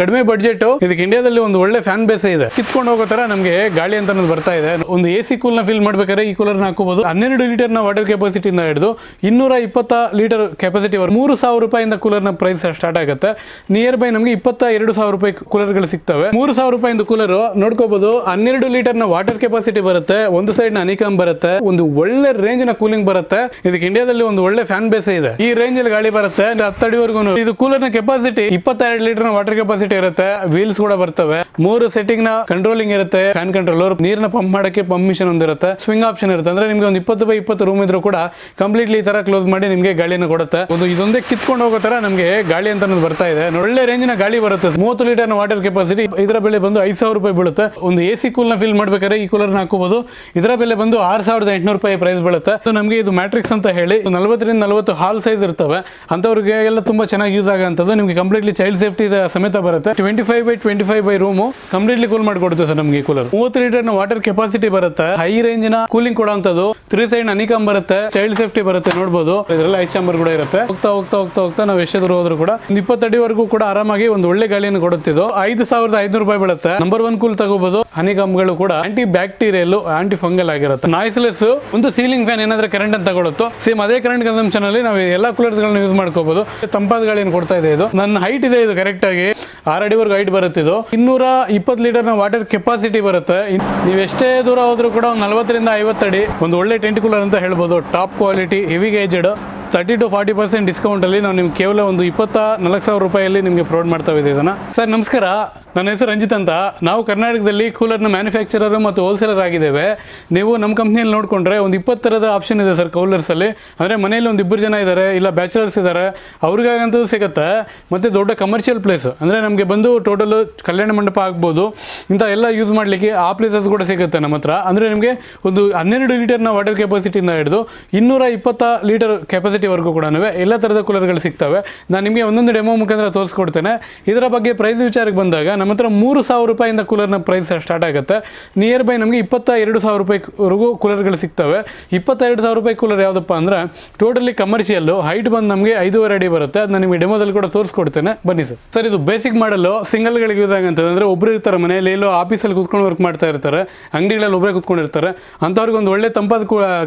ಕಡಿಮೆ ಬಡ್ಜೆಟ್ ಇದಕ್ಕೆ ಇಂಡಿಯಾದಲ್ಲಿ ಒಂದು ಒಳ್ಳೆ ಫ್ಯಾನ್ ಬೇಸ್ ಇದೆ. ಕಿತ್ಕೊಂಡು ಹೋಗೋ ತರ ನಮಗೆ ಗಾಳಿ ಅಂತ ಬರ್ತಾ ಇದೆ. ಒಂದು ಎ ಸಿ ಕೂಲ್ನ ಫಿಲ್ ಮಾಡ್ಬೇಕಾದ್ರೆ ಈ ಕೂಲರ್ ಹಾಕೋಬಹುದು ಹನ್ನೆರಡು ಲೀಟರ್ನ ವಾಟರ್ ಕೆಪಾಸಿಟಿ ಇಂದ ಹಿಡಿದು ಇನ್ನೂರ ಇಪ್ಪತ್ತ ಲೀಟರ್ ಕೆಪಾಸಿಟಿ ಮೂರು ಸಾವಿರ ರೂಪಾಯಿಂದ ಕೂಲರ್ನ ಪ್ರೈಸ್ ಸ್ಟಾರ್ಟ್ ಆಗುತ್ತೆ. ನಿಯರ್ ಬೈ ನಮಗೆ ಇಪ್ಪತ್ತ ಎರಡು ಸಾವಿರ ರೂಪಾಯಿ ಕೂಲರ್ಗಳು ಸಿಗ್ತವೆ. ಮೂರು ಸಾವಿರ ರೂಪಾಯಿಂದ ಕೂಲರ್ ನೋಡ್ಕೋಬಹುದು ಹನ್ನೆರಡು ಲೀಟರ್ನ ವಾಟರ್ ಕೆಪಾಸಿಟಿ ಬರುತ್ತೆ, ಒಂದು ಸೈಡ್ನ ಅನಿಕಮ್ ಬರುತ್ತೆ, ಒಂದು ಒಳ್ಳೆ ರೇಂಜ್ನ ಕೂಲಿಂಗ್ ಬರುತ್ತೆ. ಇದಕ್ಕೆ ಇಂಡಿಯಾದಲ್ಲಿ ಒಂದು ಒಳ್ಳೆ ಫ್ಯಾನ್ ಬೇಸ್ ಇದೆ. ಈ ರೇಂಜ್ ಅಲ್ಲಿ ಗಾಳಿ ಬರುತ್ತೆ. ಹತ್ತಡಿವರೆಗೂ ಇದು ಕೂಲರ್ನ ಕೆಪಾಸಿಟಿ ಇಪ್ಪತ್ತೆರಡು ಲೀಟರ್ ವಾಟರ್ ಕೆಪಾಸಿಟಿ ಇರುತ್ತೆ ವೀಲ್ಸ್ ಕೂಡ ಬರ್ತವೆ. ಮೂರು ಸೆಟ್ಟಿಂಗ್ನ ಕಂಟ್ರೋಲಿಂಗ್ ಇರುತ್ತೆ ಫ್ಯಾನ್ ಕಂಟ್ರೋಲರ್ ನೀರಿನ ಪಂಪ್ ಮಾಡಕ್ಕೆ ಪಂಪ್ ಮಿಷನ್ ಒಂದಿರುತ್ತೆ ಸ್ವಿಂಗ್ ಆಪ್ಷನ್ ಇರುತ್ತೆ. ಅಂದ್ರೆ ನಿಮ್ಗೆ ಒಂದು ಇಪ್ಪತ್ತು ಬೈ ಇಪ್ಪತ್ತು ರೂಮ್ ಇದ್ರೂ ಕೂಡ ಕಂಪ್ಲೀಟ್ಲಿ ಈ ತರ ಕ್ಲೋಸ್ ಮಾಡಿ ನಿಮ್ಗೆ ಗಾಳಿನ ಕೊಡುತ್ತೆ. ಒಂದು ಇದೊಂದೇ ಕಿತ್ಕೊಂಡು ಹೋಗೋ ತರ ನಮಗೆ ಗಾಳಿ ಅಂತ ಬರ್ತಾ ಇದೆ. ಒಳ್ಳೆ ರೇಂಜ್ನ ಗಾಳಿ ಬರುತ್ತೆ. ಮೂವತ್ತು ಲೀಟರ್ ವಾಟರ್ ಕೆಪಾಸಿಟಿ ಇದರ ಬೆಲೆ ಬಂದು ಐದು ಸಾವಿರ ರೂಪಾಯಿ ಬೀಳುತ್ತೆ. ಒಂದು ಎ ಸಿ ಕೂಲ್ನ ಫಿಲ್ ಮಾಡ್ಬೇಕಾದ್ರೆ ಈ ಕೂಲರ್ ಹಾಕೋಬಹುದು ಇದರ ಬೆಲೆ ಬಂದು ಆರು ಸಾವಿರದ ಎಂಟುನೂರು ರೂಪಾಯಿ ಪ್ರೈಸ್ ಬೀಳುತ್ತೆ. ನಮಗೆ ಇದು ಮ್ಯಾಟ್ರಿಕ್ಸ್ ಅಂತ ಹೇಳಿ ನಲವತ್ತರಿಂದ ನಲವತ್ತು ಹಾಲ್ ಸೈಜ್ ಇರ್ತವೆ. ಅಂತವ್ರಿಗೆ ಎಲ್ಲ ತುಂಬಾ ಚೆನ್ನಾಗಿ ಯೂಸ್ ಆಗೋಂಥದ್ದು ನಿಮಗೆ ಕಂಪ್ಲೀಟ್ಲಿ ಚೈಲ್ಡ್ ಸೇಫ್ಟಿ ಸಮೇತ ಬರುತ್ತೆ. Twenty five by twenty five by room completely cool ಮಾಡಿಕೊಡುತ್ತೆ ಸರ್ ನಮಗೆ ಕೂಲರ್ ಮೂವತ್ತು ಲೀಟರ್ನ ವಾಟರ್ ಕೆಪಾಸಿಟಿ ಬರುತ್ತೆ. ಹೈ ರೇಂಜ್ನ ಕೂಲಿಂಗ್ ಕೊಡುವಂಥದ್ದು ತ್ರೀ ಸೈಡ್ ಅನಿಕಮ್ ಬರುತ್ತೆ. ಚೈಲ್ಡ್ ಸೇಫ್ಟಿ ಬರುತ್ತೆ ನೋಡಬಹುದು ಇದರಲ್ಲಿ ಐ ಚಾಂಬರ್ ಕೂಡ ಇರುತ್ತೆ. ಹೋಗ್ತಾ ಹೋಗ್ತಾ ಹೋಗ್ತಾ ಹೋಗ್ತಾ ನಾವು ಎಷ್ಟೇ ದೂರ ಹೋದ್ರು ಕೂಡ ಇಪ್ಪತ್ತಡಿವರೆಗೂ ಕೂಡ ಆರಾಮಾಗಿ ಒಂದು ಒಳ್ಳೆ ಗಾಳಿಯನ್ನು ಕೊಡುತ್ತಿದ್ದು. ಐದು ಸಾವಿರದ ಐನೂರು ರೂಪಾಯಿ ಬೀಳುತ್ತೆ. ನಂಬರ್ ಒನ್ ಕೂಲ್ ತಗೋಬಹುದು ಹನಿಕಮ್ಗಳು ಕೂಡ ಆಂಟಿ ಬ್ಯಾಕ್ಟೀರಿಯಲ್ ಆಂಟಿ ಫಂಗಲ್ ಆಗಿರುತ್ತೆ. ನಾಯ್ಸ್ಲೆಸ್ ಒಂದು ಸೀಲಿಂಗ್ ಫ್ಯಾನ್ ಏನಾದ್ರೆ ಕರೆಂಟ್ ಅಂತ ತಗೊಳುತ್ತೋ ಸೇಮ್ ಅದೇ ಕರೆಂಟ್ ಕನ್ಸಂಪ್ಷನ್ ಅಲ್ಲಿ ನಾವು ಎಲ್ಲಾ ಕೂಲರ್ಸ್ ಗಳನ್ನ ಯೂಸ್ ಮಾಡ್ಕೋಬಹುದು ತಂಪಾದ ಗಾಳಿಯನ್ನು ಕೊಡ್ತಾ ಇದೆ ಇದು. ನನ್ನ ಹೈಟ್ ಇದೆ ಇದು ಕರೆಕ್ಟ್ ಆಗಿ. ಆರು ಅಡಿವರೆಗೂ ಹೈಟ್ ಬರುತ್ತೆ ಇದು. ಇನ್ನೂರ ಇಪ್ಪತ್ತು ಲೀಟರ್ನ ವಾಟರ್ ಕೆಪಾಸಿಟಿ ಬರುತ್ತೆ ನೀವು ಎಷ್ಟೇ ದೂರ ಹೋದ್ರೂ ಕೂಡ ಒಂದು ನಲವತ್ತರಿಂದ ಐವತ್ತು ಅಡಿ, ಒಂದು ಒಳ್ಳೆ ಟೆಂಟ್ ಕೂಲರ್ ಅಂತ ಹೇಳ್ಬೋದು top quality heavy gauged thirty to forty percent ಡಿಸ್ಕೌಂಟಲ್ಲಿ ನಾವು ನಿಮ್ಗೆ ಕೇವಲ ಒಂದು ಇಪ್ಪತ್ತ ನಾಲ್ಕು ಸಾವಿರ ರೂಪಾಯಲ್ಲಿ ನಿಮಗೆ ಪ್ರೊವೈಡ್ ಮಾಡ್ತಾ ಇದ್ದೀವಿ ಸರ್, ನಮಸ್ಕಾರ. ನನ್ನ ಹೆಸರು ರಂಜಿತ್ ಅಂತ. ನಾವು ಕರ್ನಾಟಕದಲ್ಲಿ ಕೂಲರ್ನ ಮ್ಯಾನುಫ್ಯಾಕ್ಚರರ್ ಮತ್ತು ಹೋಲ್ಸೇಲರ್ ಆಗಿದ್ದೇವೆ. ನೀವು ನಮ್ಮ ಕಂಪ್ನಿಯಲ್ಲಿ ನೋಡಿಕೊಂಡ್ರೆ ಒಂದು ಇಪ್ಪತ್ತರದ ಆಪ್ಷನ್ ಇದೆ ಸರ್ ಕೌಲರ್ಸಲ್ಲಿ ಅಂದರೆ ಮನೆಯಲ್ಲಿ ಒಂದು ಇಬ್ಬರು ಜನ ಇದ್ದಾರೆ, ಇಲ್ಲ ಬ್ಯಾಚುಲರ್ಸ್ ಇದ್ದಾರೆ. ಅವ್ರಿಗಾಗಂತೂ ಸಿಗುತ್ತೆ. ಮತ್ತು ದೊಡ್ಡ ಕಮರ್ಷಿಯಲ್ ಪ್ಲೇಸ್ ಅಂದರೆ ನಮಗೆ ಬಂದು ಟೋಟಲ್ ಕಲ್ಯಾಣ ಮಂಟಪ ಆಗ್ಬೋದು. ಇಂಥ ಎಲ್ಲ ಯೂಸ್ ಮಾಡಲಿಕ್ಕೆ ಆ ಪ್ಲೇಸಸ್ ಕೂಡ ಸಿಗುತ್ತೆ ನಮ್ಮ ಹತ್ರ. ಅಂದರೆ ನಿಮಗೆ ಒಂದು ಹನ್ನೆರಡು ಲೀಟರ್ನ ವಾಟರ್ ಕೆಪಾಸಿಟಿಯಿಂದ ಹಿಡಿದು ಇನ್ನೂರ ಇಪ್ಪತ್ತ ಲೀಟರ್ ಕೆಪಾಸಿಟಿವರೆಗೂ ಕೂಡ ಎಲ್ಲ ಥರದ ಕೂಲರ್ಗಳು ಸಿಗ್ತವೆ. ನಾನು ನಿಮಗೆ ಒಂದೊಂದು ಡೆಮೋ ಮುಖಾಂತರ ತೋರಿಸ್ಕೊಡ್ತೇನೆ. ಇದರ ಬಗ್ಗೆ ಪ್ರೈಸ್ ವಿಚಾರಕ್ಕೆ ಬಂದಾಗ, ನಮ್ಮ ಹತ್ರ ಮೂರು ಸಾವಿರ ರೂಪಾಯಿಂದ ಕೂಲರ್ನ ಪ್ರೈಸ್ ಸ್ಟಾರ್ಟ್ ಆಗುತ್ತೆ. ನಿಯರ್ ಬೈ ನಮಗೆ ಇಪ್ಪತ್ತ ಎರಡು ಸಾವಿರ ರೂಪಾಯಿವರೆಗೂ ಕೂಲರ್ಗಳು ಸಿಗ್ತವೆ. ಇಪ್ಪತ್ತೆರಡು ಸಾವಿರ ರೂಪಾಯಿ ಕೂಲರ್ ಯಾವುದಪ್ಪ ಅಂದರೆ ಟೋಟಲಿ ಕಮರ್ಷಿಯಲ್ಲು ಹೈಟ್ ಬಂದು ನಮಗೆ ಐದೂವರೆ ಅಡಿ ಬರುತ್ತೆ. ಅದು ನಿಮಗೆ ಡೆಮೋದಲ್ಲಿ ಕೂಡ ತೋರಿಸ್ಕೊಡ್ತೇನೆ. ಬನ್ನಿ ಸರ್. ಸರ್, ಇದು ಬೇಸಿಕ್ ಮಾಡಲು ಸಿಂಗಲ್ಗಳಿಗೆ ಯೂಸ್ ಆಗಂತಂದ್ರೆ ಒಬ್ಬರು ಇರ್ತಾರೆ ಮನೆಯಲ್ಲಿ ಎಲ್ಲೋ ಆಫೀಸಲ್ಲಿ ಕೂತ್ಕೊಂಡು ವರ್ಕ್ ಮಾಡ್ತಾ ಇರ್ತಾರೆ. ಅಂಗಡಿಗಳಲ್ಲಿ ಒಬ್ಬರೇ ಕೂತ್ಕೊಂಡಿರ್ತಾರೆ. ಅಂಥವ್ರಿಗೆ ಒಂದು ಒಳ್ಳೆ ತಂಪಾದ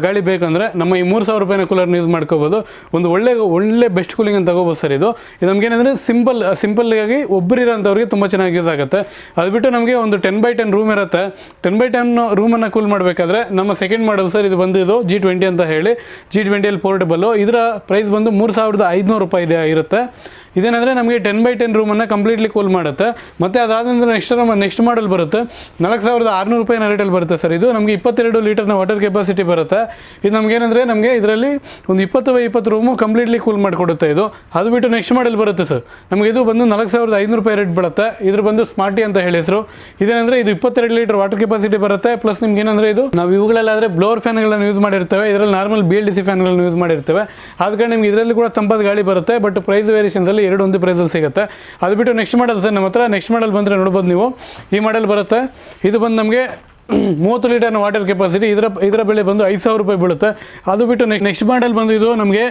ಗಾಳಿ ಬೇಕಂದ್ರೆ ನಮ್ಮ ಈ ಮೂರು ಸಾವಿರ ರೂಪಾಯಿನ ಕೂಲರ್ನ ಯೂಸ್ ಮಾಡ್ಕೋಬೋದು. ಒಂದು ಒಳ್ಳೆ ಒಳ್ಳೆ ಬೆಸ್ಟ್ ಕೂಲಿಂಗ್ ಅಂತ ತಗೋಬೋದು ಸರ್ ಇದು. ಇದು ನಮಗೇನಂದರೆ ಸಿಂಪಲ್ ಸಿಂಪಲ್ ಆಗಿ ಒಬ್ಬರಿರೋಂಥವ್ರಿಗೆ ತುಂಬ ಚೆನ್ನಾಗಿ ಯೂಸ್ ಆಗುತ್ತೆ. ಅದು ಬಿಟ್ಟು ನಮಗೆ ಒಂದು ಟೆನ್ ಬೈ ಟೆನ್ ರೂಮ್ ಇರುತ್ತೆ. ಟೆನ್ ಬೈ ಟೆನ್ ರೂಮನ್ನು ಕೂಲ್ ಮಾಡಬೇಕಾದ್ರೆ ನಮ್ಮ ಸೆಕೆಂಡ್ ಮಾಡಲ್ ಸರ್ ಇದು ಬಂದು ಇದು ಜಿ ಟ್ವೆಂಟಿ ಅಂತ ಹೇಳಿ. ಜಿ ಟ್ವೆಂಟಿಯಲ್ಲಿ ಪೋರ್ಟಬಲ್ಲು ಇದರ ಪ್ರೈಸ್ ಬಂದು ಮೂರು ಸಾವಿರದ ಐದುನೂರು ರೂಪಾಯಿ ಇರುತ್ತೆ. ಇದೇನಂದರೆ ನಮಗೆ ಟೆನ್ ಬೈ ಟೆನ್ ರೂಮನ್ನು ಕಂಪ್ಲೀಟ್ಲಿ ಕೂಲ್ ಮಾಡುತ್ತೆ. ಮತ್ತು ಅದಾದ ನಂತರ ನೆಕ್ಸ್ಟ್ ನೆಕ್ಸ್ಟ್ ಮಾಡಲ್ ಬರುತ್ತೆ. ನಾಲ್ಕು ಸಾವಿರದ ಆರುನೂರು ರೂಪಾಯಿನ ರೇಟಲ್ಲಿ ಬರುತ್ತೆ ಸರ್ ಇದು. ನಮಗೆ ಇಪ್ಪತ್ತೆರಡು ಲೀಟರ್ನ ವಾಟರ್ ಕೆಪಾಸಿಟಿ ಬರುತ್ತೆ. ಇದು ನಮಗೇನಂದರೆ ನಮಗೆ ಇದರಲ್ಲಿ ಒಂದು ಇಪ್ಪತ್ತು ಬೈ ಇಪ್ಪತ್ತು ರೂಮು ಕಂಪ್ಲೀಟ್ಲಿ ಕೂಲ್ ಮಾಡಿಕೊಡುತ್ತೆ ಇದು. ಅದು ಬಿಟ್ಟು ನೆಕ್ಸ್ಟ್ ಮಾಡಲ್ ಬರುತ್ತೆ ಸರ್. ನಮಗೆ ಇದು ಬಂದು ನಾಲ್ಕು ಸಾವಿರದ ಐನೂರು ರೂಪಾಯಿ ರೇಟ್ ಬೀಳುತ್ತೆ. ಇದ್ರ ಬಂದು ಸ್ಮಾರ್ಟಿ ಅಂತ ಹೇಳಿ ಹೆಸರು. ಇದೇನಂದರೆ ಇದು ಇಪ್ಪತ್ತೆರಡು ಲೀಟರ್ ವಾಟರ್ ಕೆಪಾಸಿಟಿ ಬರುತ್ತೆ. ಪ್ಲಸ್ ನಿಮ್ಗೆ ಏನಂದರೆ ಇದು ನಾವು ಇವುಗಳಲ್ಲಾದರೆ ಬ್ಲೋರ್ ಫ್ಯಾನ್ಗಳನ್ನು ಯೂಸ್ ಮಾಡಿರ್ತೇವೆ. ಇದರಲ್ಲಿ normal B L D C ಫ್ಯಾನ್ಗಳನ್ನು use ಮಾಡಿರ್ತೇವೆ. ಆದ ಕಾರಣ ನಿಮ್ಗೆ ಇದರಲ್ಲಿ ಕೂಡ ತಂಪಾದ ಗಾಳಿ ಬರುತ್ತೆ. ಬಟ್ ಪ್ರೈಸ್ ವೇರಿಯೇಷನ್ಸಲ್ಲಿ ಎರಡು ಒಂದು ಪ್ರೈಸಲ್ಲಿ ಸಿಗುತ್ತೆ. ಅದು ಬಿಟ್ಟು ನೆಕ್ಸ್ಟ್ ಮಾಡಲ್ ಸರ್ ನಮ್ಮ ಹತ್ರ ನೆಕ್ಸ್ಟ್ ಮಾಡಲ್ ಬಂದರೆ ನೋಡ್ಬೋದು ನೀವು. ಈ ಮಾಡಲ್ ಬರುತ್ತೆ. ಇದು ಬಂದು ನಮಗೆ ಮೂವತ್ತು ಲೀಟರ್ನ ವಾಟರ್ ಕೆಪಾಸಿಟಿ ಇದರ ಇದರ ಬೆಲೆ ಬಂದು ಐದು ಸಾವಿರ ರೂಪಾಯಿ ಬೀಳುತ್ತೆ. ಅದು ಬಿಟ್ಟು ನೆಕ್ಸ್ಟ್ ನೆಕ್ಸ್ಟ್ ಮಾಡಲ್ ಬಂದು ಇದು ನಮಗೆ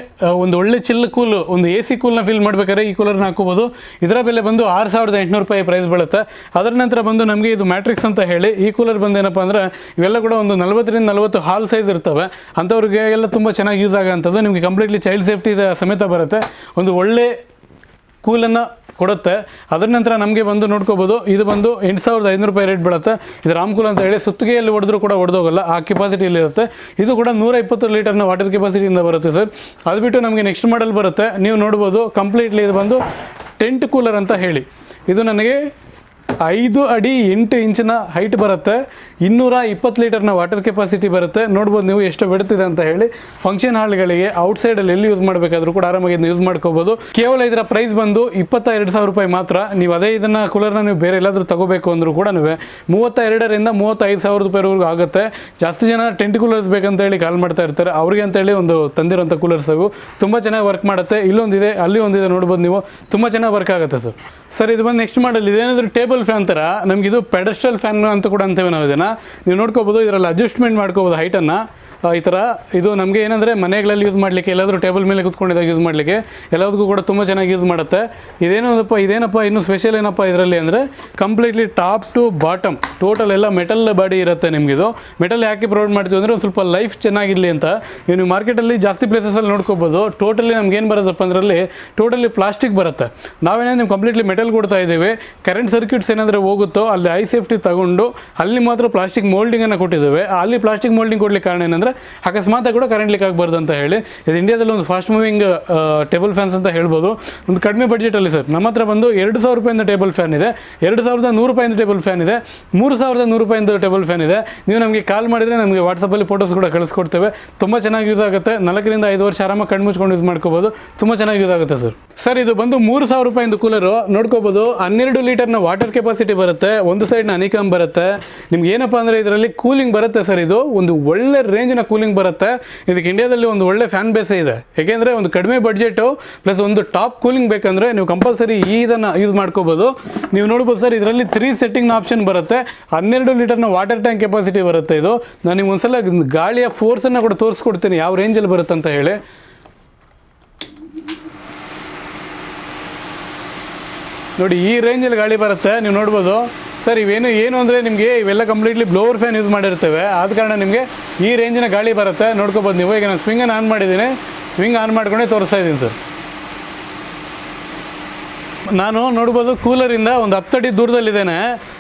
ಒಂದು ಒಳ್ಳೆ ಚಿಲ್ ಕೂಲ್ ಒಂದು ಎ ಸಿ ಕೂಲ್ನ ಫಿಲ್ ಮಾಡಬೇಕಾದ್ರೆ ಈ ಕೂಲರ್ನ ಹಾಕೋಬೋದು ಇದರ ಬೆಲೆ ಬಂದು ಆರು ಸಾವಿರದ ಎಂಟುನೂರು ರೂಪಾಯಿ ಪ್ರೈಸ್ ಬೀಳುತ್ತೆ. ಅದರ ನಂತರ ಬಂದು ನಮಗೆ ಇದು ಮ್ಯಾಟ್ರಿಕ್ಸ್ ಅಂತ ಹೇಳಿ, ಈ ಕೂಲರ್ ಬಂದು ಏನಪ್ಪ ಅಂದರೆ, ಇವೆಲ್ಲ ಕೂಡ ಒಂದು ನಲವತ್ತರಿಂದ ನಲವತ್ತು ಹಾಲ್ ಸೈಜ್ ಇರ್ತವೆ. ಅಂಥವ್ರಿಗೆ ಎಲ್ಲ ತುಂಬ ಚೆನ್ನಾಗಿ ಯೂಸ್ ಆಗೋಂಥದ್ದು ನಿಮಗೆ ಕಂಪ್ಲೀಟ್ಲಿ ಚೈಲ್ಡ್ ಸೇಫ್ಟಿ ಸಮೇತ ಬರುತ್ತೆ. ಒಂದು ಒಳ್ಳೆ ಕೂಲನ್ನು ಕೊಡುತ್ತೆ. ಅದರ ನಂತರ ನಮಗೆ ಬಂದು ನೋಡ್ಕೋಬೋದು, ಇದು ಬಂದು ಎಂಟು ಸಾವಿರದ ಐನೂರು ರೂಪಾಯಿ ರೇಟ್ ಬೀಳುತ್ತೆ. ಇದು ರಾಮ್ಕೂಲ್ ಅಂತ ಹೇಳಿ ಸುತ್ತಿಗೆಯಲ್ಲಿ ಹೊಡೆದ್ರೂ ಕೂಡ ಹೊಡೆದೋಗಲ್ಲ ಆ ಕೆಪಾಸಿಟಿಯಲ್ಲಿರುತ್ತೆ ಇದು ಕೂಡ ನೂರ ಇಪ್ಪತ್ತು ಲೀಟರ್ನ ವಾಟರ್ ಕೆಪಾಸಿಟಿಯಿಂದ ಬರುತ್ತೆ ಸರ್. ಅದು ಬಿಟ್ಟು ನಮಗೆ ನೆಕ್ಸ್ಟ್ ಮಾಡಲ್ ಬರುತ್ತೆ. ನೀವು ನೋಡ್ಬೋದು ಕಂಪ್ಲೀಟ್ಲಿ ಇದು ಬಂದು ಟೆಂಟ್ ಕೂಲರ್ ಅಂತ ಹೇಳಿ. ಇದು ನನಗೆ ಐದು ಅಡಿ ಎಂಟು ಇಂಚಿನ ಹೈಟ್ ಬರುತ್ತೆ. ಇನ್ನೂರ ಇಪ್ಪತ್ತು ಲೀಟರ್ನ ವಾಟರ್ ಕೆಪಾಸಿಟಿ ಬರುತ್ತೆ. ನೋಡ್ಬೋದು ನೀವು ಎಷ್ಟು ಬಿಡುತ್ತಿದೆ ಅಂತ ಹೇಳಿ. ಫಂಕ್ಷನ್ ಹಾಲ್ಗಳಿಗೆ ಔಟ್ಸೈಡಲ್ಲಿ ಎಲ್ಲಿ ಯೂಸ್ ಮಾಡಬೇಕಾದ್ರೂ ಕೂಡ ಆರಾಮಾಗಿ ಯೂಸ್ ಮಾಡ್ಕೋಬೋದು. ಕೇವಲ ಇದರ ಪ್ರೈಸ್ ಬಂದು ಇಪ್ಪತ್ತ ಎರಡು ಸಾವಿರ ರೂಪಾಯಿ ಮಾತ್ರ. ನೀವು ಅದೇ ಇದನ್ನು ಕೂಲರ್ನ ನೀವು ಬೇರೆ ಎಲ್ಲಾದರೂ ತಗೋಬೇಕು ಅಂದರೂ ಕೂಡ ಮೂವತ್ತ ಎರಡರಿಂದ ಮೂವತ್ತೈದು ಸಾವಿರ ರೂಪಾಯಿವರೆಗೂ ಆಗುತ್ತೆ. ಜಾಸ್ತಿ ಜನ ಟೆಂಟ್ ಕೂಲರ್ಸ್ ಬೇಕಂತ ಹೇಳಿ ಕಾಲ್ ಮಾಡ್ತಾ ಇರ್ತಾರೆ. ಅವ್ರಿಗೆ ಅಂತೇಳಿ ಒಂದು ತಂದಿರೋಂಥ ಕೂಲರ್ಸ್ ಅವು. ತುಂಬ ಚೆನ್ನಾಗಿ ವರ್ಕ್ ಮಾಡುತ್ತೆ. ಇಲ್ಲೊಂದಿದೆ, ಅಲ್ಲಿ ಒಂದಿದೆ ನೋಡ್ಬೋದು ನೀವು. ತುಂಬ ಚೆನ್ನಾಗಿ ವರ್ಕ್ ಆಗುತ್ತೆ ಸರ್. ಸರ್, ಇದು ಬಂದು ನೆಕ್ಸ್ಟ್ ಮಾಡಲ್ ಇದೇನಾದರೂ ಟೇಬಲ್ ಫ್ಯಾನ್ ನಮಗಿದು ಪೆಡಸ್ಟಲ್ ಫ್ಯಾನ್ ಅಂತ ಕೂಡ ಅಂತೇವೆ ನಾವು ಇದನ್ನು. ನೀವು ನೋಡ್ಕೋಬೋದು, ಇದರಲ್ಲಿ ಅಡ್ಜಸ್ಟ್ಮೆಂಟ್ ಮಾಡ್ಕೋಬೋದು ಹೈಟನ್ನು ಈ ಥರ ಇದು ನಮಗೆ ಏನಂದರೆ ಮನೆಗಳಲ್ಲಿ ಯೂಸ್ ಮಾಡಲಿಕ್ಕೆ, ಎಲ್ಲಾದರೂ ಟೇಬಲ್ ಮೇಲೆ ಕುತ್ಕೊಂಡಿದ್ದಾಗ ಯೂಸ್ ಮಾಡಲಿಕ್ಕೆ ಎಲ್ಲದಕ್ಕೂ ಕೂಡ ತುಂಬ ಚೆನ್ನಾಗಿ ಯೂಸ್ ಮಾಡುತ್ತೆ. ಇದೇನಪ್ಪ ಇದೇನಪ್ಪ, ಇನ್ನು ಸ್ಪೆಷಲ್ ಏನಪ್ಪ ಇದರಲ್ಲಿ ಅಂದರೆ completely top to bottom total ಎಲ್ಲ ಮೆಟಲ್ ಬಾಡಿ ಇರುತ್ತೆ ನಿಮಗಿದು. ಮೆಟಲ್ ಯಾಕೆ ಪ್ರೊವೈಡ್ ಮಾಡ್ತೀವಿ ಅಂದರೆ ಒಂದು ಸ್ವಲ್ಪ ಲೈಫ್ ಚೆನ್ನಾಗಿರಲಿ ಅಂತ. ನೀವು ಮಾರ್ಕೆಟಲ್ಲಿ ಜಾಸ್ತಿ ಪ್ಲೇಸಸಲ್ಲಿ ನೋಡ್ಕೋಬೋದು. ಟೋಟಲಿ ನಮ್ಗೆ ಏನು ಬರುತ್ತಪ್ಪ ಅಂದ್ರಲ್ಲಿ ಟೋಟಲಿ ಪ್ಲಾಸ್ಟಿಕ್ ಬರುತ್ತೆ. ನಾವೇನೇ ನೀವು ಕಂಪ್ಲೀಟ್ಲಿ ಮೆಟಲ್ ಕೊಡ್ತಾ ಇದ್ದೀವಿ. ಕರೆಂಟ್ ಸರ್ಕ್ಯೂಟ್ಸ್ ಏನಾದರೂ ಹೋಗುತ್ತೋ ಅಲ್ಲಿ ಐ ಸೇಫ್ಟಿ ತಗೊಂಡು ಅಲ್ಲಿ ಮಾತ್ರ ಪ್ಲಾಸ್ಟಿಕ್ ಮೋಲ್ಡಿಂಗನ್ನು ಕೊಟ್ಟಿದ್ದೇವೆ. ಅಲ್ಲಿ ಪ್ಲಾಸ್ಟಿಕ್ ಮೋಲ್ಡಿಂಗ್ ಕೊಡ್ಲಿಕ್ಕೆ ಕಾರಣ ಏನಂದರೆ ಅಕಸ್ಮಾತ್ ಕೂಡ ಕರೆಂಟ್ ಲೀಕ್ ಆಗಬಾರ್ದು ಅಂತ ಹೇಳಿ. ಇದು ಇಂಡಿಯಾದಲ್ಲಿ ಒಂದು ಫಾಸ್ಟ್ ಮೂವಿಂಗ್ ಟೇಬಲ್ ಫ್ಯಾನ್ಸ್ ಅಂತ ಹೇಳ್ಬೋದು. ಒಂದು ಕಡಿಮೆ ಬಡ್ಜೆಟಲ್ಲಿ ಸರ್. ನಮ್ಮ ಹತ್ರ ಬಂದು ಎರಡು ಸಾವಿರ ರೂಪಾಯಿಂದ ಟೇಬಲ್ ಫ್ಯಾನ್ ಇದೆ. ಎರಡು ಸಾವಿರದ ನೂರು ರೂಪಾಯಿಂದ ಟೇಬಲ್ ಫ್ಯಾನ್ ಇದೆ. ಮೂರು ಸಾವಿರದ ನೂರು ರೂಪಾಯಿಂದ ಟೇಬಲ್ ಫ್ಯಾನ್ ಇದೆ. ನೀವು ನಮಗೆ ಕಾಲ್ ಮಾಡಿದರೆ ನಮಗೆ ವಾಟ್ಸಪ್ಪಲ್ಲಿ ಫೋಟೋಸ್ ಕೂಡ ಕಳಿಸ್ಕೊಡ್ತೇವೆ. ತುಂಬ ಚೆನ್ನಾಗಿ ಯೂಸ್ ಆಗುತ್ತೆ. ನಾಲ್ಕರಿಂದ ಐದು ವರ್ಷ ಆರಾಮಾಗಿ ಕಣ್ಣು ಮುಚ್ಕೊಂಡು ಯೂಸ್ ಮಾಡ್ಕೋಬೋದು. ತುಂಬ ಚೆನ್ನಾಗಿ ಯೂಸ್ ಆಗುತ್ತೆ ಸರ್. ಸರ್, ಇದು ಬಂದು ಮೂರು ಸಾವಿರ ರೂಪಾಯಿಂದ ಕೂಲರು ನೋಡ್ಕೋಬೋದು, ಹನ್ನೆರಡು ಲೀಟರ್ನ ವಾಟರ್ ಕೆಪಾಸಿಟಿ ಬರುತ್ತೆ. ಒಂದು ಸೈಡ್ನ ಅನಿಕಮ್ ಬರುತ್ತೆ. ನಿಮ್ಗೆ ಏನಪ್ಪ ಅಂದರೆ ಇದರಲ್ಲಿ ಕೂಲಿಂಗ್ ಬರುತ್ತೆ ಸರ್ ಇದು. ಒಂದು ಒಳ್ಳೆ ರೇಂಜಿನ ಕೂಲಿಂಗ್ ಬರುತ್ತೆ. ಇದಕ್ಕೆ ಇಂಡಿಯಾದಲ್ಲಿ ಒಂದು ಒಳ್ಳೆ ಫ್ಯಾನ್ ಬೇಸೇ ಇದೆ. ಏಕೆಂದರೆ ಒಂದು ಕಡಿಮೆ ಬಡ್ಜೆಟು ಪ್ಲಸ್ ಒಂದು ಟಾಪ್ ಕೂಲಿಂಗ್ ಬೇಕಂದರೆ ನೀವು ಕಂಪಲ್ಸರಿ ಈ ಇದನ್ನು ಯೂಸ್ ಮಾಡ್ಕೋಬೋದು. ನೀವು ನೋಡ್ಬೋದು ಸರ್ ಇದರಲ್ಲಿ ತ್ರೀ ಸೆಟ್ಟಿಂಗ್ನ ಆಪ್ಷನ್ ಬರುತ್ತೆ. ಹನ್ನೆರಡು ಲೀಟರ್ನ ವಾಟರ್ ಟ್ಯಾಂಕ್ ಕೆಪಾಸಿಟಿ ಬರುತ್ತೆ ಇದು. ನಾನು ನೀವು ಒಂದ್ಸಲ ಗಾಳಿಯ ಫೋರ್ಸನ್ನು ಕೂಡ ತೋರಿಸ್ಕೊಡ್ತೀನಿ. ಯಾವ ರೇಂಜಲ್ಲಿ ಬರುತ್ತೆ ಅಂತ ಹೇಳಿ. ನೋಡಿ, ಈ ರೇಂಜಲ್ಲಿ ಗಾಳಿ ಬರುತ್ತೆ. ನೀವು ನೋಡ್ಬೋದು. ಸರ್, ಇವೇನು, ಏನು ಅಂದರೆ ನಿಮಗೆ ಇವೆಲ್ಲ ಕಂಪ್ಲೀಟ್ಲಿ ಬ್ಲೋವರ್ ಫ್ಯಾನ್ ಯೂಸ್ ಮಾಡಿರ್ತೇವೆ. ಆದ ಕಾರಣ ನಿಮಗೆ ಈ ರೇಂಜಿನ ಗಾಳಿ ಬರುತ್ತೆ. ನೋಡ್ಕೊಬೋದು ನೀವು. ಈಗ ನಾನು ಸ್ವಿಂಗನ್ನು ಆನ್ ಮಾಡಿದ್ದೀನಿ. ಸ್ವಿಂಗ್ ಆನ್ ಮಾಡ್ಕೊಂಡೇ ತೋರಿಸ್ತಾ ಇದ್ದೀನಿ, ಸರ್. ನಾನು ನೋಡ್ಬೋದು ಕೂಲರಿಂದ ಒಂದು ಹತ್ತಡಿ ದೂರದಲ್ಲಿದ್ದೇನೆ.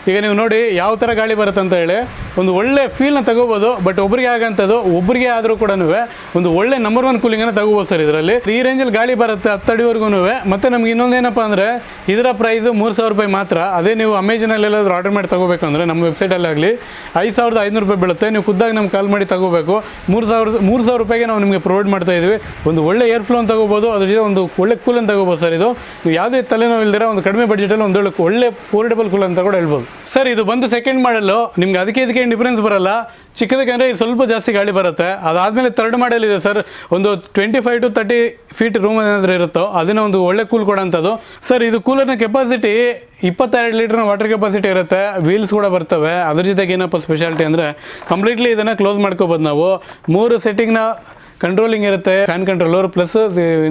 ಈಗ ನೀವು ನೋಡಿ ಯಾವ ಥರ ಗಾಳಿ ಬರುತ್ತೆ ಅಂತ ಹೇಳಿ. ಒಂದು ಒಳ್ಳೆ ಫೀಲ್ನ ತಗೋಬೋದು ಬಟ್ ಒಬ್ಬರಿಗೆ ಆಗಂಥದ್ದು ಒಬ್ಬರಿಗೆ ಆದರೂ ಕೂಡ ಒಂದು ಒಳ್ಳೆ ನಂಬರ್ ಒನ್ ಕೂಲಿಂಗನ್ನು ತಗೋಬೋದು ಸರ್ ಇದರಲ್ಲಿ. ಈ ರೇಂಜಲ್ಲಿ ಗಾಳಿ ಬರುತ್ತೆ ಹತ್ತಡಿವರೆಗೂ ಮತ್ತು ನಮ್ಗೆ ಇನ್ನೊಂದೇನಪ್ಪ ಅಂದರೆ, ಇದರ ಪ್ರೈಸು ಮೂರು ಸಾವಿರ ರೂಪಾಯಿ ಮಾತ್ರ. ಅದೇ ನೀವು ಅಮೆಜಾನಲ್ಲಿ ಎಲ್ಲಾದರೂ ಆರ್ಡರ್ ಮಾಡಿ ತಗೋಬೇಕು ಅಂದರೆ, ನಮ್ಮ ವೆಬ್ಸೈಟಲ್ಲಿ ಆಗಲಿ, ಐದು ಸಾವಿರದ ಐನೂರು ರೂಪಾಯಿ ಬೀಳುತ್ತೆ. ನೀವು ಖುದ್ದಾಗಿ ನಮ್ಗೆ ಕಾಲ್ ಮಾಡಿ ತಗೋಬೇಕು. ಮೂರು ಸಾವಿರದ, ಮೂರು ಸಾವಿರ ರೂಪಾಯಿಗೆ ನಾವು ನಿಮಗೆ ಪ್ರೊವೈಡ್ ಮಾಡ್ತಾ ಇದ್ದೀವಿ ಒಂದು ಒಳ್ಳೆ ಏರ್ ಫ್ಲೋನ್ ತಗೋಬೋದು. ಅದ್ರ ಜೊತೆ ಒಂದು ಒಳ್ಳೆ ಕೂಲನ್ನು ತಗೋಬೋದು ಸರ್ ಇದು. ನೀವು ಯಾವುದೇ ತಲೆನೋವು ಇಲ್ದಿರ ಒಂದು ಕಡಿಮೆ ಬಡ್ಜೆಟಲ್ಲಿ ಒಂದು ಒಳ್ಳೆ ಒಳ್ಳೆ ಪೋರ್ಟೇಬಲ್ ಕೂಲ್ ಅಂತ ಕೂಡ ಹೇಳ್ಬೋದು. ಸರ್, ಇದು ಬಂದು ಸೆಕೆಂಡ್ ಮಾಡಲು ನಿಮ್ಗೆ ಅದಕ್ಕೆ ಇದಕ್ಕೆ ಏನು ಡಿಫ್ರೆನ್ಸ್ ಬರಲ್ಲ. ಚಿಕ್ಕದಕ್ಕೆ ಅಂದರೆ ಇದು ಸ್ವಲ್ಪ ಜಾಸ್ತಿ ಗಾಳಿ ಬರುತ್ತೆ. ಅದಾದಮೇಲೆ ತರ್ಡ್ ಮಾಡಲ್ ಇದೆ ಸರ್. ಒಂದು twenty five to thirty feet room ಏನಾದರೂ ಇರುತ್ತೋ, ಅದನ್ನು ಒಂದು ಒಳ್ಳೆ ಕೂಲ್ ಕೊಡೋಂಥದ್ದು. ಸರ್, ಇದು ಕೂಲರ್ನ ಕೆಪಾಸಿಟಿ ಇಪ್ಪತ್ತೆರಡು ಲೀಟ್ರ್ನ ವಾಟರ್ ಕೆಪಾಸಿಟಿ ಇರುತ್ತೆ. ವೀಲ್ಸ್ ಕೂಡ ಬರ್ತವೆ. ಅದ್ರ ಜೊತೆಗೆ ಏನಪ್ಪ ಸ್ಪೆಷಾಲಿಟಿ ಅಂದರೆ ಕಂಪ್ಲೀಟ್ಲಿ ಇದನ್ನು ಕ್ಲೋಸ್ ಮಾಡ್ಕೋಬೋದು ನಾವು. ಮೂರು ಸೆಟ್ಟಿಂಗ್ನ ಕಂಟ್ರೋಲಿಂಗ್ ಇರುತ್ತೆ ಫ್ಯಾನ್ ಕಂಟ್ರೋಲರ್ ಪ್ಲಸ್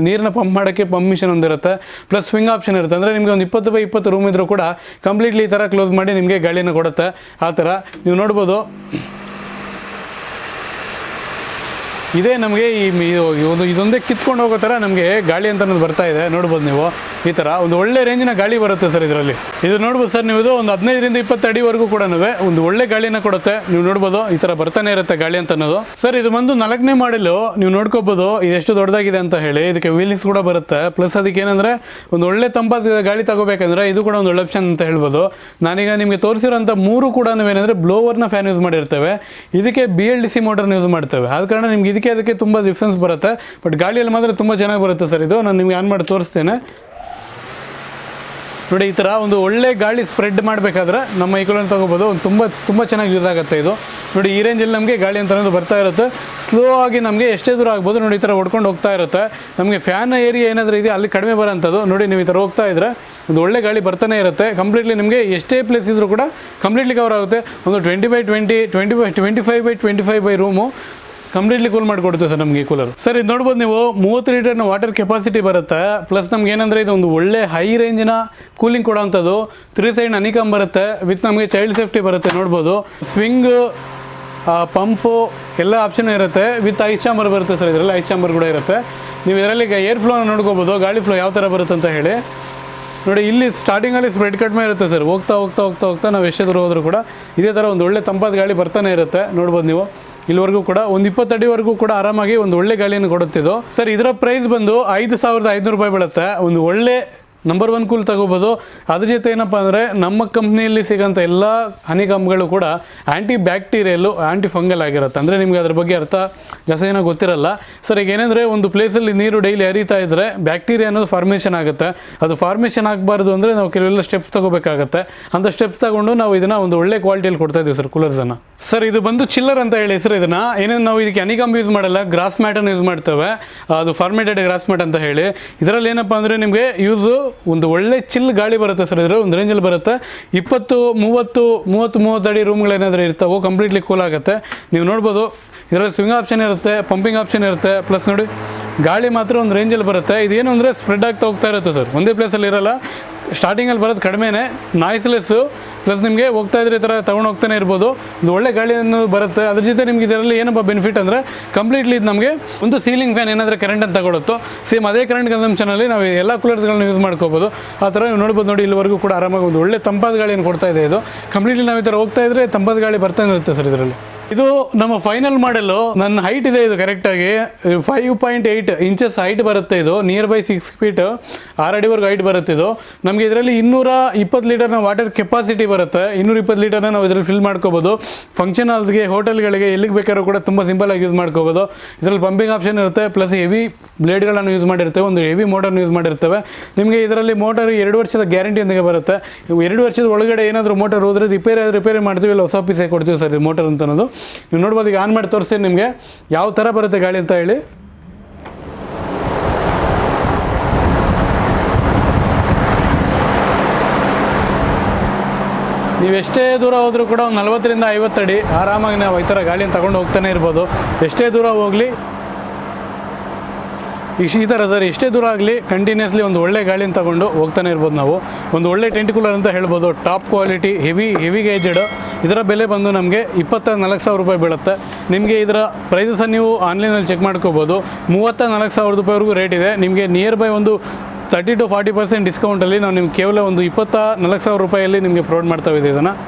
ನೀರನ್ನ ಪಂಪ್ ಮಾಡೋಕ್ಕೆ ಪಂಪ್ ಮಿಷನ್ ಒಂದಿರುತ್ತೆ ಪ್ಲಸ್ ಸ್ವಿಂಗ್ ಆಪ್ಷನ್ ಇರುತ್ತೆ. ಅಂದರೆ ನಿಮಗೆ ಒಂದು ಇಪ್ಪತ್ತು ಬೈ ಇಪ್ಪತ್ತು ರೂಮ್ ಇದ್ದರೂ ಕೂಡ ಕಂಪ್ಲೀಟ್ಲಿ ಈ ಥರ ಕ್ಲೋಸ್ ಮಾಡಿ ನಿಮಗೆ ಗಾಳಿನ ಕೊಡುತ್ತೆ. ಆ ಥರ ನೀವು ನೋಡ್ಬೋದು. ಇದೇ ನಮಗೆ ಈ ಒಂದು ಇದೊಂದೇ ಕಿತ್ಕೊಂಡು ಹೋಗೋ ಥರ ನಮಗೆ ಗಾಳಿ ಅಂತ ಅನ್ನೋದು ಬರ್ತಾ ಇದೆ. ನೋಡ್ಬೋದು ನೀವು. ಈ ಥರ ಒಂದು ಒಳ್ಳೆ ರೇಂಜಿನ ಗಾಳಿ ಬರುತ್ತೆ ಸರ್ ಇದರಲ್ಲಿ. ಇದು ನೋಡ್ಬೋದು ಸರ್, ನೀವು ಇದು ಒಂದು ಹದಿನೈದರಿಂದ ಇಪ್ಪತ್ತು ಅಡಿವರೆಗೂ ಕೂಡ ಒಂದು ಒಳ್ಳೆ ಗಾಳಿನ ಕೊಡುತ್ತೆ. ನೀವು ನೋಡ್ಬೋದು ಈ ಥರ ಬರ್ತಾನೆ ಇರುತ್ತೆ ಗಾಳಿ ಅಂತ ಅನ್ನೋದು ಸರ್, ಇದು ಬಂದು ನಾಲ್ಕನೇ ಮಾಡಲು ನೀವು ನೋಡ್ಕೋಬೋದು ಇದು ಎಷ್ಟು ದೊಡ್ಡದಾಗಿದೆ ಅಂತ ಹೇಳಿ. ಇದಕ್ಕೆ ವೀಲಿಂಗ್ಸ್ ಕೂಡ ಬರುತ್ತೆ. ಪ್ಲಸ್ ಅದಕ್ಕೆ ಏನಂದರೆ ಒಂದು ಒಳ್ಳೆ ತಂಪಾದ ಗಾಳಿ ತಗೋಬೇಕಂದ್ರೆ ಇದು ಕೂಡ ಒಂದು ಒಳ್ಳೆ ಆಪ್ಷನ್ ಅಂತ ಹೇಳ್ಬೋದು. ನಾನೀಗ ನಿಮಗೆ ತೋರಿಸಿರೋಂಥ ಮೂರು ಕೂಡ ಏನಂದರೆ ಬ್ಲೋವರ್ನ ಫ್ಯಾನ್ ಯೂಸ್ ಮಾಡಿರ್ತೇವೆ. ಇದಕ್ಕೆ ಬಿ ಎಲ್ ಡಿ ಸಿ ಮೋಟರ್ನ ಯೂಸ್ ಮಾಡ್ತೇವೆ. ಆದ ಕಾರಣ ನಿಮ್ಗೆ ಇದಕ್ಕೆ ಅದಕ್ಕೆ ತುಂಬ ಡಿಫ್ರೆನ್ಸ್ ಬರುತ್ತೆ. ಬಟ್ ಗಾಳಿಯಲ್ಲಿ ಮಾತ್ರ ತುಂಬ ಚೆನ್ನಾಗಿ ಬರುತ್ತೆ ಸರ್ ಇದು. ನಾನು ನಿಮ್ಗೆ ಆನ್ ಮಾಡಿ ತೋರಿಸ್ತೇನೆ. ನೋಡಿ, ಈ ಥರ ಒಂದು ಒಳ್ಳೆ ಗಾಳಿ ಸ್ಪ್ರೆಡ್ ಮಾಡಬೇಕಾದ್ರೆ ನಮ್ಮ ಈ ತೊಗೋಬೋದು. ಒಂದು ತುಂಬ ತುಂಬ ಚೆನ್ನಾಗಿ ಯೂಸ್ ಆಗುತ್ತೆ ಇದು. ನೋಡಿ, ಈ ರೇಂಜಲ್ಲಿ ನಮಗೆ ಗಾಳಿ ಅಂತ ಅನ್ನೋದು ಬರ್ತಾ ಇರುತ್ತೆ. ಸ್ಲೋ ಆಗಿ ನಮಗೆ ಎಷ್ಟೇ ದೂರ ಆಗ್ಬೋದು, ನೋಡಿ, ಈ ಥರ ಹೊಡ್ಕೊಂಡು ಹೋಗ್ತಾ ಇರುತ್ತೆ. ನಮಗೆ ಫ್ಯಾನ್ ಏರಿಯಾ ಏನಾದರೂ ಇದೆ ಅಲ್ಲಿ ಕಡಿಮೆ ಬರೋಂಥದ್ದು. ನೋಡಿ, ನೀವು ಈ ಥರ ಹೋಗ್ತಾ ಇದ್ರೆ ಒಂದು ಒಳ್ಳೆ ಗಾಳಿ ಬರ್ತಾನೆ ಇರುತ್ತೆ. ಕಂಪ್ಲೀಟ್ಲಿ ನಿಮಗೆ ಎಷ್ಟೇ ಪ್ಲೇಸ್ ಇದ್ರೂ ಕೂಡ ಕಂಪ್ಲೀಟ್ಲಿ ಕವರ್ ಆಗುತ್ತೆ. ಒಂದು twenty by twenty twenty by twenty five by twenty five by room completely cool ಮಾಡಿಕೊಡುತ್ತೆ ಸರ್ ನಮಗೆ ಕೂಲರ್ ಸರ್, ಇದು ನೋಡ್ಬೋದು ನೀವು ಮೂವತ್ತು ಲೀಟರ್ನ ವಾಟರ್ ಕೆಪಾಸಿಟಿ ಬರುತ್ತೆ. ಪ್ಲಸ್ ನಮ್ಗೆ ಏನಂದರೆ ಇದು ಒಂದು ಒಳ್ಳೆ ಹೈ ರೇಂಜಿನ ಕೂಲಿಂಗ್ ಕೊಡೋವಂಥದ್ದು ತ್ರೀ ಸೈಡ್ ಅನಿಕಮ್ ಬರುತ್ತೆ. ವಿತ್ ನಮಗೆ ಚೈಲ್ಡ್ ಸೇಫ್ಟಿ ಬರುತ್ತೆ ನೋಡ್ಬೋದು. ಸ್ವಿಂಗ್ ಪಂಪು ಎಲ್ಲ ಆಪ್ಷನ್ ಇರುತ್ತೆ. ವಿತ್ ಐಸ್ ಚಾಂಬರ್ ಬರುತ್ತೆ ಸರ್, ಇದರಲ್ಲಿ ಐಸ್ ಚಾಂಬರ್ ಕೂಡ ಇರುತ್ತೆ. ನೀವು ಇದರಲ್ಲಿ ಏರ್ ಫ್ಲೋನ ನೋಡ್ಕೋಬೋದು. ಗಾಳಿ ಫ್ಲೋ ಯಾವ ಥರ ಬರುತ್ತೆ ಅಂತ ಹೇಳಿ. ನೋಡಿ, ಇಲ್ಲಿ ಸ್ಟಾರ್ಟಿಂಗಲ್ಲಿ ಸ್ಪ್ರೆಡ್ ಕಡಿಮೆ ಇರುತ್ತೆ ಸರ್. ಹೋಗ್ತಾ ಹೋಗ್ತಾ ಹೋಗ್ತಾ ಹೋಗ್ತಾ ನಾವು ಎಷ್ಟೇ ದೂರ ಹೋದರೂ ಕೂಡ ಇದೇ ಥರ ಒಂದು ಒಳ್ಳೆ ತಂಪಾದ ಗಾಳಿ ಬರ್ತಾನೆ ಇರುತ್ತೆ. ನೋಡ್ಬೋದು ನೀವು. ಇಲ್ಲಿವರೆಗೂ ಕೂಡ ಒಂದು ಇಪ್ಪತ್ತಡಿವರೆಗೂ ಕೂಡ ಆರಾಮಾಗಿ ಒಂದು ಒಳ್ಳೆ ಗಾಳಿಯನ್ನು ಕೊಡುತ್ತಿದ್ದು. ಸರ್, ಇದರ ಪ್ರೈಸ್ ಬಂದು ಐದು ಸಾವಿರದ ಐದುನೂರು ರೂಪಾಯಿ ಬೀಳುತ್ತೆ. ಒಂದು ಒಳ್ಳೆ ನಂಬರ್ ಒನ್ ಕೂಲ್ ತಗೋಬೋದು. ಅದ್ರ ಜೊತೆ ಏನಪ್ಪ ಅಂದರೆ ನಮ್ಮ ಕಂಪ್ನಿಯಲ್ಲಿ ಸಿಗೋಂಥ ಎಲ್ಲ ಹನಿಗಮ್ಗಳು ಕೂಡ ಆ್ಯಂಟಿ ಬ್ಯಾಕ್ಟೀರಿಯಲ್ಲು ಆ್ಯಂಟಿ ಫಂಗಲ್ ಆಗಿರುತ್ತೆ. ಅಂದರೆ ನಿಮಗೆ ಅದ್ರ ಬಗ್ಗೆ ಅರ್ಥ ಜಾಸ್ತಿ ಏನೋ ಗೊತ್ತಿರಲ್ಲ. ಸರ್ ಈಗ ಏನಂದರೆ ಒಂದು ಪ್ಲೇಸಲ್ಲಿ ನೀರು ಡೈಲಿ ಹರಿತಾ ಇದ್ದರೆ ಬ್ಯಾಕ್ಟೀರಿಯಾ ಅನ್ನೋದು ಫಾರ್ಮೇಷನ್ ಆಗುತ್ತೆ. ಅದು ಫಾರ್ಮೇಷನ್ ಆಗಬಾರ್ದು ಅಂದರೆ ನಾವು ಕೆಲವೆಲ್ಲ ಸ್ಟೆಪ್ಸ್ ತಗೋಬೇಕಾಗತ್ತೆ. ಅಂತ ಸ್ಟೆಪ್ಸ್ ತಗೊಂಡು ನಾವು ಇದನ್ನು ಒಂದು ಒಳ್ಳೆ ಕ್ವಾಲಿಟಿಯಲ್ಲಿ ಕೊಡ್ತಾ ಇದ್ದೀವಿ ಸರ್ ಕೂಲರ್ಸನ್ನು ಸರ್ ಇದು ಬಂದು ಚಿಲ್ಲರ್ ಅಂತ ಹೇಳಿ ಹೆಸರು ಇದನ್ನು. ಏನೇನು ನಾವು ಇದಕ್ಕೆ ಅನಿಗಮ್ ಯೂಸ್ ಮಾಡಲ್ಲ ಗ್ರಾಸ್ ಮ್ಯಾಟನ್ನು ಯೂಸ್ ಮಾಡ್ತೇವೆ. ಅದು ಫಾರ್ಮೇಟೆಡ್ ಗ್ರಾಸ್ ಮ್ಯಾಟ್ ಅಂತ ಹೇಳಿ. ಇದರಲ್ಲಿ ಏನಪ್ಪ ಅಂದರೆ ನಿಮಗೆ ಯೂಸು ಒಂದು ಒಳ್ಳೆ ಚಿಲ್ ಗಾಳಿ ಬರುತ್ತೆ ಸರ್ ಇದರ ಒಂದು ರೇಂಜಲ್ಲಿ ಬರುತ್ತೆ. ಇಪ್ಪತ್ತು, ಮೂವತ್ತು ಮೂವತ್ತು ಮೂವತ್ತು ಅಡಿ ರೂಮ್ಗಳೇನಾದರೂ ಇರ್ತಾವೋ ಕಂಪ್ಲೀಟ್ಲಿ ಕೂಲ್ ಆಗುತ್ತೆ. ನೀವು ನೋಡ್ಬೋದು, ಇದರಲ್ಲಿ ಸ್ವಿಂಗ್ ಆಪ್ಷನ್ ಇರುತ್ತೆ ಪಂಪಿಂಗ್ ಆಪ್ಷನ್ ಇರುತ್ತೆ. ಪ್ಲಸ್ ನೋಡಿ, ಗಾಳಿ ಮಾತ್ರ ಒಂದು ರೇಂಜಲ್ಲಿ ಬರುತ್ತೆ. ಇದೇನು ಅಂದರೆ ಸ್ಪ್ರೆಡ್ ಆಗ್ತಾ ಹೋಗ್ತಾ ಇರುತ್ತೆ ಸರ್. ಒಂದೇ ಪ್ಲೇಸಲ್ಲಿ ಇರಲ್ಲ. ಸ್ಟಾರ್ಟಿಂಗಲ್ಲಿ ಬರೋದು ಕಡಿಮೆನೇ. ನಾಯ್ಸ್ಲೆಸ್ಸು ಪ್ಲಸ್ ನಿಮಗೆ ಹೋಗ್ತಾ ಇದ್ರೆ ಈ ಥರ ತಗೊಂಡು ಹೋಗ್ತಾನೆ ಇರ್ಬೋದು. ಒಂದು ಒಳ್ಳೆ ಗಾಳಿಯನ್ನು ಬರುತ್ತೆ. ಅದ್ರ ಜೊತೆ ನಿಮ್ಗೆ ಇದರಲ್ಲಿ ಏನಪ್ಪ ಬೆನಿಫಿಟ್ ಅಂದರೆ ಕಂಪ್ಲೀಟ್ಲಿ ಇದು ನಮಗೆ ಒಂದು ಸೀಲಿಂಗ್ ಫ್ಯಾನ್ ಏನಾದರೂ ಕರೆಂಟ್ ಅಂತ ತಗೊಳುತ್ತೋ ಸೇಮ್ ಅದೇ ಕರೆಂಟ್ ಕನ್ಸಂಪ್ಷನಲ್ಲಿ ನಾವು ಎಲ್ಲ ಕೂಲರ್ಸ್ಗಳನ್ನ ಯೂಸ್ ಮಾಡ್ಕೋಬೋದು. ಆ ಥರ ನೀವು ನೋಡ್ಬೋದು ನೋಡಿ, ಇಲ್ಲಿವರೆಗೂ ಕೂಡ ಆರಾಮಾಗಿ ಒಂದು ಒಳ್ಳೆ ತಂಪಾದ ಗಾಳಿಯನ್ನು ಕೊಡ್ತಾ ಇದೆ ಇದು. ಕಂಪ್ಲೀಟ್ಲಿ ನಾವು ಈ ಥರ ಹೋಗ್ತಾ ಇದ್ರೆ ತಂಪಾದ ಗಾಳಿ ಬರ್ತಾನೆ ಇರುತ್ತೆ ಸರ್ ಇದರಲ್ಲಿ. ಇದು ನಮ್ಮ ಫೈನಲ್ ಮಾಡೆಲ್ ನನ್ನ ಹೈಟ್ ಇದೆ ಇದು ಕರೆಕ್ಟಾಗಿ five point eight inches height ಬರುತ್ತೆ ಇದು. ನಿಯರ್ ಬೈ ಸಿಕ್ಸ್ ಫೀಟ್ ಆರು ಅಡಿವರೆಗೂ ಹೈಟ್ ಬರುತ್ತೆ ಇದು. ನಮಗೆ ಇದರಲ್ಲಿ ಇನ್ನೂರ ಇಪ್ಪತ್ತು ಲೀಟರ್ನ ವಾಟರ್ ಕೆಪಾಸಿಟಿ ಬರುತ್ತೆ. ಇನ್ನೂರ ಇಪ್ಪತ್ತು ಲೀಟರ್ನ ನಾವು ಇದರಲ್ಲಿ ಫಿಲ್ ಮಾಡ್ಕೋಬೋದು. ಫಂಕ್ಷನ್ ಹಾಲ್ಸ್ಗೆ ಹೋಟೆಲ್ಗಳಿಗೆ ಎಲ್ಲಿಗೆ ಬೇಕಾದ್ರೂ ಕೂಡ ತುಂಬ ಸಿಂಪಲಾಗಿ ಯೂಸ್ ಮಾಡ್ಕೋಬೋದು. ಇದರಲ್ಲಿ ಪಂಪಿಂಗ್ ಆಪ್ಷನ್ ಇರುತ್ತೆ ಪ್ಲಸ್ ಹೆವಿ ಬ್ಲೇಡ್ಗಳನ್ನು ಯೂಸ್ ಮಾಡಿರ್ತೇವೆ. ಒಂದು ಹೆವಿ ಮೋಟರ್ನ ಯೂಸ್ ಮಾಡಿರ್ತೇವೆ. ನಿಮಗೆ ಇದರಲ್ಲಿ ಮೋಟರ್ ಎರಡು ವರ್ಷದ ಗ್ಯಾರಂಟಿಯೊಂದಿಗೆ ಬರುತ್ತೆ. ಎರಡು ವರ್ಷದ ಒಳಗಡೆ ಏನಾದರೂ ಮೋಟರ್ ಹೋದರೆ ರಿಪೇರಿ ರಿಪೇರಿ ಮಾಡ್ತೀವಿ ಇಲ್ಲ ಹೊಸ ಪೀಸೇ ಕೊಡ್ತೀವಿ ಸರ್ ಮೋಟರ್ ಅಂತ ಅನ್ನೋದು. ನೀವು ನೋಡ್ಬೋದು, ಈಗ ಆನ್ ಮಾಡಿ ತೋರಿಸ್ತೀನಿ ನಿಮಗೆ. ಯಾವ ಥರ ಬರುತ್ತೆ ಗಾಳಿ ಅಂತ ಹೇಳಿ. ನೀವು ಎಷ್ಟೇ ದೂರ ಹೋದರೂ ಕೂಡ ಒಂದು ನಲ್ವತ್ತರಿಂದ ಐವತ್ತು ಅಡಿ ಆರಾಮಾಗಿ ನಾವು ಈ ಥರ ಗಾಳಿಯನ್ನು ತಗೊಂಡು ಹೋಗ್ತಾನೆ ಇರ್ಬೋದು. ಎಷ್ಟೇ ದೂರ ಹೋಗಲಿ, ಈ ಥರ ಸರ್, ಎಷ್ಟೇ ದೂರ ಆಗಲಿ ಕಂಟಿನ್ಯೂಸ್ಲಿ ಒಂದು ಒಳ್ಳೆ ಗಾಳಿಯನ್ನು ತಗೊಂಡು ಹೋಗ್ತಾನೆ ಇರ್ಬೋದು ನಾವು. ಒಂದು ಒಳ್ಳೆ ಟೆಂಟ್ ಕೂಲರ್ ಅಂತ ಹೇಳ್ಬೋದು top quality heavy heavy gauged ಇದರ ಬೆಲೆ ಬಂದು ನಮಗೆ ಇಪ್ಪತ್ತ ನಾಲ್ಕು ಸಾವಿರ ರೂಪಾಯಿ ಬೀಳುತ್ತೆ. ನಿಮಗೆ ಇದರ ಪ್ರೈಸನ್ನು ನೀವು ಆನ್ಲೈನಲ್ಲಿ ಚೆಕ್ ಮಾಡ್ಕೋಬೋದು. ಮೂವತ್ತ ನಾಲ್ಕು ಸಾವಿರ ರೂಪಾಯಿವರೆಗೂ ರೇಟ್ ಇದೆ. ನಿಮಗೆ ನಿಯರ್ ಬೈ ಒಂದು ತರ್ಟಿ ಟು ಫಾರ್ಟಿ ಪರ್ಸೆಂಟ್ ಡಿಸ್ಕೌಂಟಲ್ಲಿ ನಾವು ನಿಮ್ಗೆ ಕೇವಲ ಒಂದು ಇಪ್ಪತ್ತ ನಾಲ್ಕು ಸಾವಿರ ರೂಪಾಯಲ್ಲಿ ನಿಮಗೆ ಪ್ರೊವೈಡ್ ಮಾಡ್ತಾ ಇದ್ದೀವಿ ಇದನ್ನು.